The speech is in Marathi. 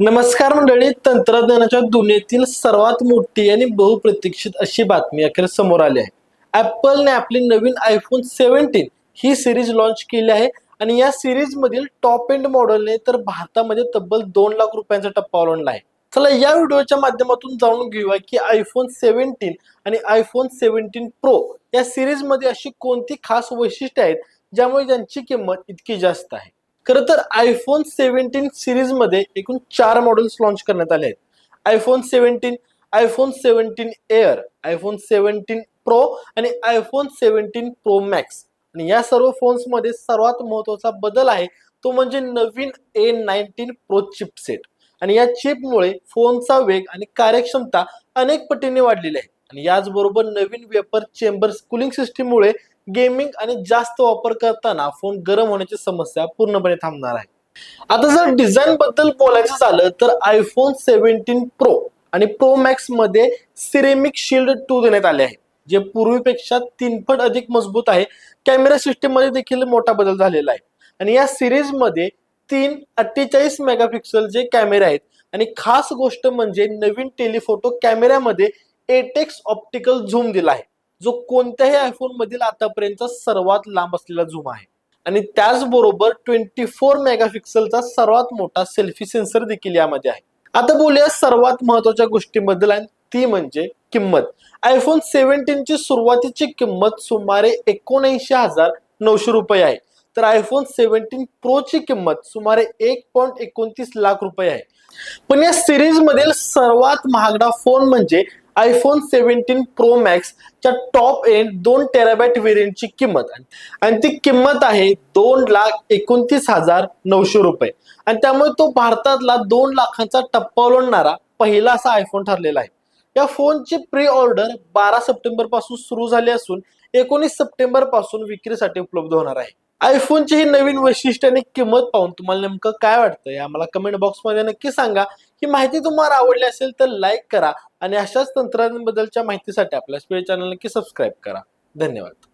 नमस्कार मंडळी तंत्रज्ञानाच्या दुनियेतील सर्वात मोठी आणि बहुप्रतीक्षित अशी बातमी अखेर समोर आली आहे. ॲपलने आपली नवीन आयफोन सेव्हन्टीन ही सिरीज लॉन्च केली आहे आणि या सिरीज मधील टॉप एंड मॉडेलने तर भारतामध्ये तब्बल दोन लाख रुपयांचा टप्पा ओलांडला आहे. चला या व्हिडिओच्या माध्यमातून जाणून घेऊया की आयफोन सेव्हन्टीन आणि आयफोन सेव्हन्टीन प्रो या सिरीजमध्ये अशी कोणती खास वैशिष्ट्ये आहेत ज्यामुळे त्यांची किंमत इतकी जास्त आहे. खरं तर आयफोन सेव्हन्टीन सिरीजमध्ये एकूण चार मॉडेल्स लॉन्च करण्यात आले आहेत. IPhone seventeen iPhone seventeen air iPhone seventeen pro आणि आयफोन सेव्हन्टीन प्रो मॅक्स आणि या सर्व फोन्समध्ये सर्वात महत्त्वाचा बदल आहे तो म्हणजे नवीन ए नाईन्टीन प्रो चिपसेट आणि या चिपमुळे फोनचा वेग आणि कार्यक्षमता अनेक पटीने वाढलेली आहे. आणि याचबरोबर नवीन वेपर चेंबर कुलिंग सिस्टीममुळे गेमिंग आणि जास्त वापर करताना फोन गरम होण्याची समस्या पूर्णपणे थांबणार आहे. आता जर डिझाईन बद्दल बोलायचं झालं तर आयफोन सेव्हन्टीन प्रो आणि प्रो मॅक्समध्ये सिरेमिक शिल्ड टू देण्यात आले आहे जे पूर्वीपेक्षा तीनपट अधिक मजबूत आहे. कॅमेरा सिस्टीममध्ये देखील मोठा बदल झालेला आहे. आणि या सिरीजमध्ये तीन अठ्ठेचाळीस मेगापिक्सलचे कॅमेरे आहेत. आणि खास गोष्ट म्हणजे नवीन टेलिफोटो कॅमेऱ्यामध्ये एटेक्स ऑप्टिकल झूम दिला आहे. जो कोणत्याही आयफोन मधील आतापर्यंतचा सर्वात लांब असलेला झूम आहे. आणि त्याचबरोबर ट्वेंटी फोर मेगापिक्सलचा सर्वात मोठा सेल्फी सेन्सर देखील यामध्ये आहे. आता बोलूया सर्वात महत्त्वाच्या गोष्टीबद्दल आणि ती म्हणजे किंमत. आयफोन सेव्हन्टीनची सुरुवातीची किंमत सुमारे एकोणऐंशी हजार नऊशे रुपये आहे. तर आयफोन सेव्हन्टीन प्रो ची किंमत सुमारे एक पॉईंट एकोणतीस लाख रुपये आहे. पण या सिरीज मधील सर्वात महागडा फोन म्हणजे आयफोन सेव्हन्टीन प्रो मॅक्स च्या टॉप एंड दोन टेराबॅट व्हेरियंटची किंमत आहे. आणि ती किंमत आहे दोन लाख एकोणतीस हजार नऊशे रुपये. आणि त्यामुळे तो भारतातला दोन लाखांचा टप्पा ओलांडणारा पहिला असा आयफोन ठरलेला आहे. या फोनची प्री ऑर्डर बारा सप्टेंबरपासून सुरू झाली असून एकोणीस सप्टेंबरपासून विक्रीसाठी उपलब्ध होणार आहे. आयफोनची ही नवीन वैशिष्ट्य आणि किंमत पाहून तुम्हाला नेमकं काय वाटतंय आम्हाला कमेंट बॉक्समध्ये नक्की सांगा. ही माहिती तुम्हाला आवडली असेल तर लाईक करा आणि अशाच तंत्रज्ञानबद्दलच्या माहितीसाठी आपल्या स्पेड चॅनल नक्की सबस्क्राईब करा. धन्यवाद.